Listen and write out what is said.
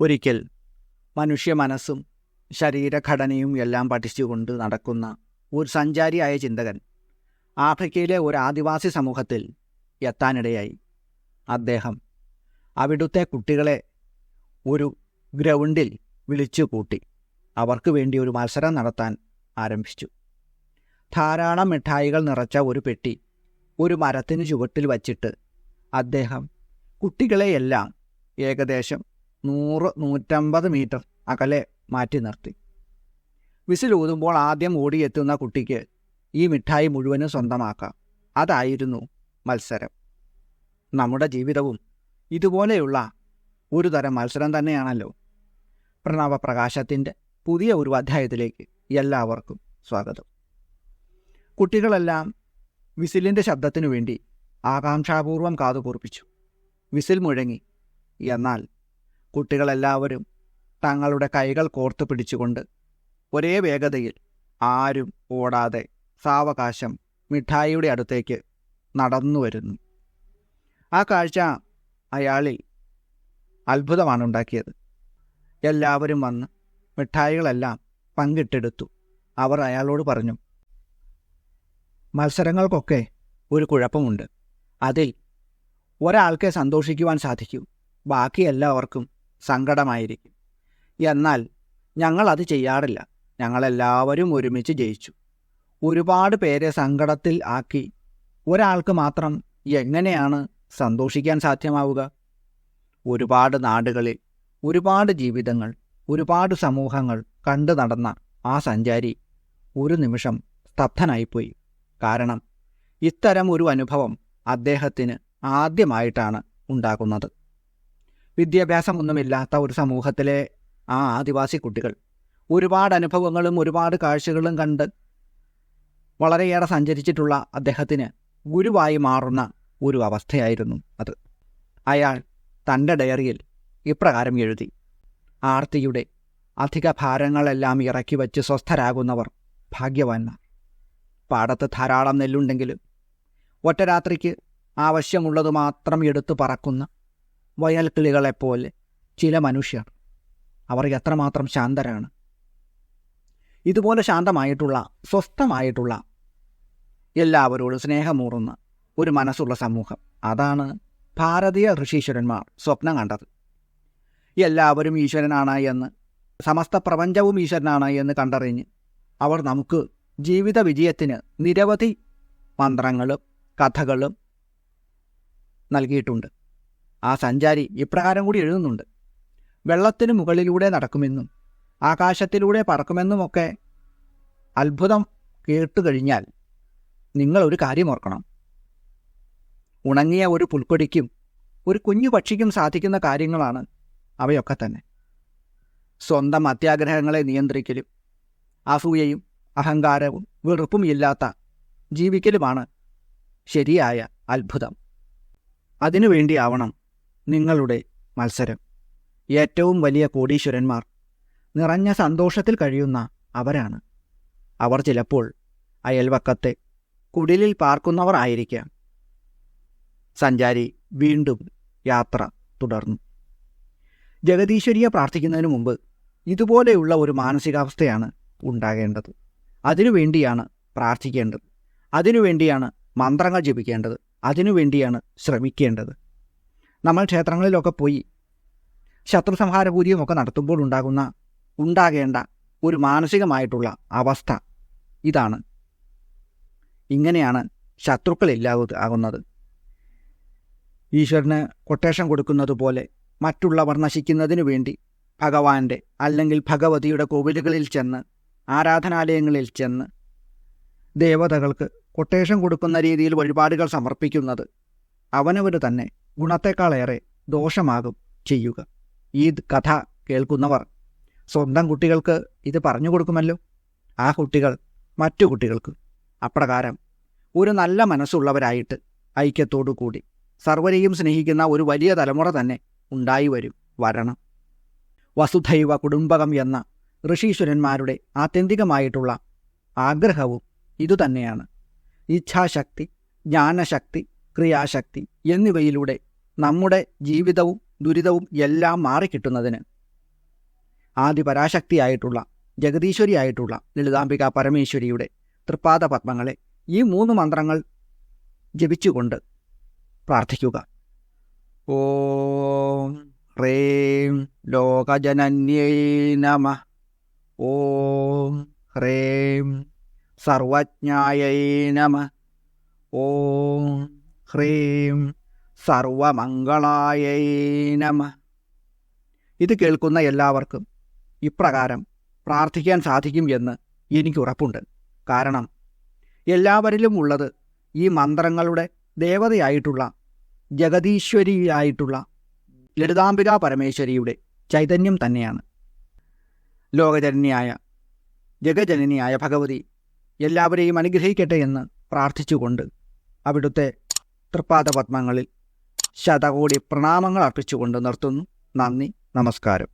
ഒരിക്കൽ മനുഷ്യ മനസ്സും ശരീരഘടനയും എല്ലാം പഠിച്ചുകൊണ്ട് നടക്കുന്ന ഒരു സഞ്ചാരിയായ ചിന്തകൻ ആഫ്രിക്കയിലെ ഒരു ആദിവാസി സമൂഹത്തിൽ എത്താനിടയായി. അദ്ദേഹം അവിടുത്തെ കുട്ടികളെ ഒരു ഗ്രൗണ്ടിൽ വിളിച്ചു കൂട്ടി അവർക്ക് വേണ്ടി ഒരു മത്സരം നടത്താൻ ആരംഭിച്ചു. ധാരാളം മിഠായികൾ നിറച്ച ഒരു പെട്ടി ഒരു മരത്തിന് ചുവട്ടിൽ വച്ചിട്ട് അദ്ദേഹം കുട്ടികളെയെല്ലാം ഏകദേശം നൂറ് നൂറ്റമ്പത് മീറ്റർ അകലെ മാറ്റി നിർത്തി. വിസിലൂതുമ്പോൾ ആദ്യം ഓടിയെത്തുന്ന കുട്ടിക്ക് ഈ മിഠായി മുഴുവനും സ്വന്തമാക്കാം. അതായിരുന്നു മത്സരം. നമ്മുടെ ജീവിതവും ഇതുപോലെയുള്ള ഒരു തരം മത്സരം തന്നെയാണല്ലോ. പ്രണവപ്രകാശത്തിന്റെ പുതിയ ഒരു അധ്യായത്തിലേക്ക് എല്ലാവർക്കും സ്വാഗതം. കുട്ടികളെല്ലാം വിസിലിന്റെ ശബ്ദത്തിനു വേണ്ടി ആകാംക്ഷാപൂർവം കാതു കൂർപ്പിച്ചു വിസിൽ മുഴങ്ങി. എന്നാൽ കുട്ടികളെല്ലാവരും തങ്ങളുടെ കൈകൾ കോർത്തു പിടിച്ചുകൊണ്ട് ഒരേ വേഗതയിൽ ആരും ഓടാതെ സാവകാശം മിഠായിയുടെ അടുത്തേക്ക് നടന്നു വരുന്നു. ആ കാഴ്ച അയാളിൽ അത്ഭുതമാണ് ഉണ്ടാക്കിയത് എല്ലാവരും വന്ന് മിഠായികളെല്ലാം പങ്കിട്ടെടുത്തു. അവർ അയാളോട് പറഞ്ഞു മത്സരങ്ങൾക്കൊക്കെ ഒരു കുഴപ്പമുണ്ട്. അതിൽ ഒരാൾക്കേ സന്തോഷിക്കുവാൻ സാധിക്കൂ. ബാക്കി എല്ലാവർക്കും സങ്കടമായിരിക്കും. എന്നാൽ ഞങ്ങൾ അത് ചെയ്യാറില്ല. ഞങ്ങളെല്ലാവരും ഒരുമിച്ച് ജയിച്ചു. ഒരുപാട് പേരെ സങ്കടത്തിൽ ആക്കി. ഒരാൾക്ക് മാത്രം എങ്ങനെയാണ് സന്തോഷിക്കാൻ സാധ്യമാവുക? ഒരുപാട് നാടുകളിൽ ഒരുപാട് ജീവിതങ്ങൾ ഒരുപാട് സമൂഹങ്ങൾ കണ്ടു നടന്ന ആ സഞ്ചാരി ഒരു നിമിഷം സ്തബ്ധനായിപ്പോയി. കാരണം ഇത്തരം ഒരു അനുഭവം അദ്ദേഹത്തിന് ആദ്യമായിട്ടാണ് ഉണ്ടാകുന്നത്. വിദ്യാഭ്യാസമൊന്നുമില്ലാത്ത ഒരു സമൂഹത്തിലെ ആ ആദിവാസി കുട്ടികൾ. ഒരുപാട് അനുഭവങ്ങളും ഒരുപാട് കാഴ്ചകളും കണ്ട് വളരെയേറെ സഞ്ചരിച്ചിട്ടുള്ള അദ്ദേഹത്തിന് ഗുരുവായി മാറുന്ന ഒരു അവസ്ഥയായിരുന്നു അത്. അയാൾ തന്റെ ഡയറിയിൽ ഇപ്രകാരം എഴുതി ആർത്തിയുടെ അധിക ഭാരങ്ങളെല്ലാം ഇറക്കി വച്ച് സ്വസ്ഥരാകുന്നവർ ഭാഗ്യവാന്മാർ. പാടത്ത് ധാരാളം നെല്ലുണ്ടെങ്കിലും ഒറ്റ രാത്രിക്ക് ആവശ്യമുള്ളത് മാത്രം എടുത്തു പറക്കുന്ന വയൽക്കിളികളെപ്പോലെ ചില മനുഷ്യർ അവർ എത്രമാത്രം ശാന്തരാണ്. ഇതുപോലെ ശാന്തമായിട്ടുള്ള സ്വസ്ഥമായിട്ടുള്ള എല്ലാവരോടും സ്നേഹമൂറുന്ന ഒരു മനസ്സുള്ള സമൂഹം. അതാണ് ഭാരതീയ ഋഷീശ്വരന്മാർ സ്വപ്നം കണ്ടത്. എല്ലാവരും ഈശ്വരനാണ് എന്ന് സമസ്ത പ്രപഞ്ചവും ഈശ്വരനാണ് എന്ന് കണ്ടറിഞ്ഞ് അവർ നമുക്ക് ജീവിത വിജയത്തിന് നിരവധി മന്ത്രങ്ങളും കഥകളും നൽകിയിട്ടുണ്ട്. ആ സഞ്ചാരി ഇപ്രകാരം കൂടി എഴുതുന്നുണ്ട്. വെള്ളത്തിന് മുകളിലൂടെ നടക്കുമെന്നും ആകാശത്തിലൂടെ പറക്കുമെന്നുമൊക്കെ അത്ഭുതം കേട്ടു കഴിഞ്ഞാൽ നിങ്ങൾ ഒരു കാര്യം ഓർക്കണം. ഉണങ്ങിയ ഒരു പുൽക്കൊടിക്കും ഒരു കുഞ്ഞു പക്ഷിക്കും സാധിക്കുന്ന കാര്യങ്ങളാണ് അവയൊക്കെ തന്നെ. സ്വന്തം അത്യാഗ്രഹങ്ങളെ നിയന്ത്രിക്കലും അസൂയയും അഹങ്കാരവും വെറുപ്പും ഇല്ലാത്ത ജീവിക്കലുമാണ് ശരിയായ അത്ഭുതം. അതിനുവേണ്ടിയാവണം നിങ്ങളുടെ മത്സരം. ഏറ്റവും വലിയ കോടീശ്വരന്മാർ നിറഞ്ഞ സന്തോഷത്തിൽ കഴിയുന്ന അവരാണ്. അവർ ചിലപ്പോൾ അയൽവക്കത്തെ കുടിലിൽ പാർക്കുന്നവർ ആയിരിക്കാം. സഞ്ചാരി വീണ്ടും യാത്ര തുടർന്നു. ജഗദീശ്വരിയെ പ്രാർത്ഥിക്കുന്നതിന് മുമ്പ് ഇതുപോലെയുള്ള ഒരു മാനസികാവസ്ഥയാണ് ഉണ്ടാകേണ്ടത്. അതിനുവേണ്ടിയാണ് പ്രാർത്ഥിക്കേണ്ടത്. അതിനുവേണ്ടിയാണ് മന്ത്രങ്ങൾ ജപിക്കേണ്ടത്. അതിനുവേണ്ടിയാണ് ശ്രമിക്കേണ്ടത്. നമ്മൾ ക്ഷേത്രങ്ങളിലൊക്കെ പോയി ശത്രു സംഹാരപൂരിയുമൊക്കെ നടത്തുമ്പോൾ ഉണ്ടാകുന്ന ഉണ്ടാകേണ്ട ഒരു മാനസികമായിട്ടുള്ള അവസ്ഥ ഇതാണ്. ഇങ്ങനെയാണ് ശത്രുക്കളില്ലാതെ ആകുന്നത്. ഈശ്വരന് കൊട്ടേഷൻ കൊടുക്കുന്നത് പോലെ മറ്റുള്ളവർ നശിക്കുന്നതിനു വേണ്ടി ഭഗവാന്റെ അല്ലെങ്കിൽ ഭഗവതിയുടെ കോവിലുകളിൽ ചെന്ന് ആരാധനാലയങ്ങളിൽ ചെന്ന് ദേവതകൾക്ക് കൊട്ടേഷൻ കൊടുക്കുന്ന രീതിയിൽ വഴിപാടുകൾ സമർപ്പിക്കുന്നത് അവനവന് തന്നെ ഗുണത്തെക്കാളേറെ ദോഷമാകും ചെയ്യുക. ഈ കഥ കേൾക്കുന്നവർ സ്വന്തം കുട്ടികൾക്ക് ഇത് പറഞ്ഞു കൊടുക്കുമല്ലോ? ആ കുട്ടികൾ മറ്റു കുട്ടികൾക്ക്. അപ്രകാരം ഒരു നല്ല മനസ്സുള്ളവരായിട്ട് ഐക്യത്തോടു കൂടി സർവരെയും സ്നേഹിക്കുന്ന ഒരു വലിയ തലമുറ തന്നെ ഉണ്ടായി വരും വരണം. വസുധൈവ കുടുംബകം എന്ന ഋഷീശ്വരന്മാരുടെ ആത്യന്തികമായിട്ടുള്ള ആഗ്രഹവും ഇതുതന്നെയാണ്. ഇച്ഛാശക്തി ജ്ഞാനശക്തി ക്രിയാശക്തി എന്നിവയിലൂടെ നമ്മുടെ ജീവിതവും ദുരിതവും എല്ലാം മാറിക്കിട്ടുന്നതിന് ആദിപരാശക്തിയായിട്ടുള്ള ജഗദീശ്വരിയായിട്ടുള്ള ലളിതാംബിക പരമേശ്വരിയുടെ തൃപ്പാദ പത്മങ്ങളെ ഈ മൂന്ന് മന്ത്രങ്ങൾ ജപിച്ചുകൊണ്ട് പ്രാർത്ഥിക്കുക. ഓം ഹ്രീം ലോകജനന്യൈ നമ. ഓം ഹ്രീം സർവജ്ഞായൈ നമ. ഓം ഹ്രീം സർവമംഗളായൈ നമ. ഇത് കേൾക്കുന്ന എല്ലാവർക്കും ഇപ്രകാരം പ്രാർത്ഥിക്കാൻ സാധിക്കും എന്ന് എനിക്ക് ഉറപ്പുണ്ട്. കാരണം എല്ലാവരിലും ഉള്ളത് ഈ മന്ത്രങ്ങളുടെ ദേവതയായിട്ടുള്ള ജഗതീശ്വരിയായിട്ടുള്ള ലളിതാംബിക പരമേശ്വരിയുടെ ചൈതന്യം തന്നെയാണ്. ലോകജനനിയായ ജഗജനനിയായ ഭഗവതി എല്ലാവരെയും അനുഗ്രഹിക്കട്ടെ എന്ന് പ്രാർത്ഥിച്ചുകൊണ്ട് അവിടുത്തെ തൃപ്പാദപത്മങ്ങളിൽ ശതകോടി പ്രണാമങ്ങൾ അർപ്പിച്ചുകൊണ്ട് നിർത്തുന്നു. നന്ദി നമസ്കാരം.